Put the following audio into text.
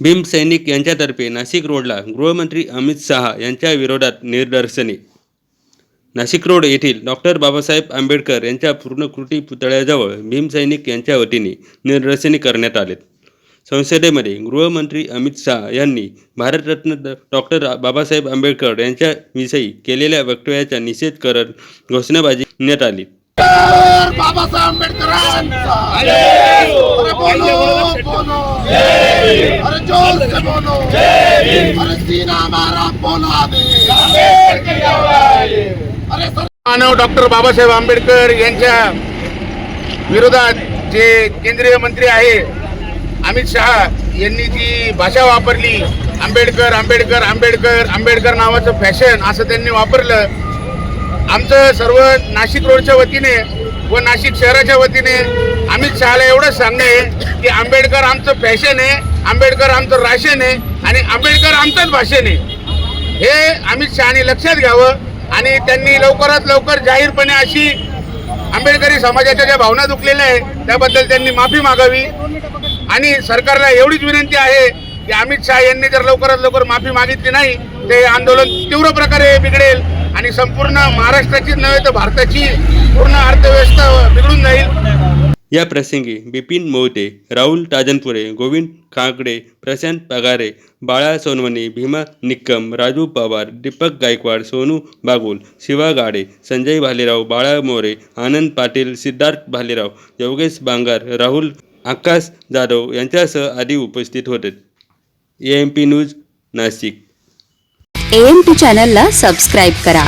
भीम सैनिक यांच्यातर्फे नाशिक रोडला गृहमंत्री अमित शहा यांच्या विरोधात निदर्शने. नाशिक रोड येथील डॉक्टर बाबासाहेब आंबेडकर यांच्या पूर्णकृती पुतळ्याजवळ भीमसैनिक यांच्या वतीने निदर्शने करण्यात आलेत. संसदेमध्ये गृहमंत्री अमित शहा यांनी भारतरत्न ड- डॉक्टर बाबासाहेब आंबेडकर यांच्याविषयी केलेल्या वक्तव्याचा निषेध करत घोषणाबाजी करण्यात आली. बाबासाहेब आंबेडकरांचा. अरे जोर से बोलो अरे सीना बोला अरे मानव डॉक्टर बाबासाहेब आंबेडकर यांच्या विरोधात जे केंद्रीय मंत्री आहे अमित शहा यांनी जी भाषा वापरली आंबेडकर आंबेडकर आंबेडकर आंबेडकर नावाचं फॅशन असं त्यांनी वापरलं आमचं सर्व नाशिक रोडच्या वतीने व नाशिक शहराच्या वतीने अमित शहाला एवढंच सांगणं आहे की आंबेडकर आमचं फॅशन आहे आंबेडकर आमचं राशन आहे आणि आंबेडकर आमचंच भाषण आहे हे अमित शहाने लक्षात घ्यावं आणि त्यांनी लवकरात लवकर जाहीरपणे अशी आंबेडकरी समाजाच्या ज्या भावना दुखलेल्या आहेत त्याबद्दल त्यांनी माफी मागावी. आणि सरकारला एवढीच विनंती आहे की अमित शहा यांनी जर लवकरात लवकर माफी मागितली नाही ते आंदोलन तीव्र प्रकारे बिघडेल आणि संपूर्ण महाराष्ट्राचीच नव्हे तर भारताची पूर्ण अर्थव्यवस्था बिघडून जाईल. या प्रसंगी बिपिन मोहिते राहुल ताजनपुरे गोविंद काकडे प्रशांत पगारे बाळा सोनवणे भीमा निक्कम राजू पवार दीपक गायकवाड सोनू बागुल शिवा गाडे संजय भालेराव बाळा मोरे आनंद पाटील सिद्धार्थ भालेराव योगेश बांगार राहुल आकाश जाधव यांच्यासह आदी उपस्थित होते. A M P news Nashik. AMP चॅनलला सबस्क्राईब करा.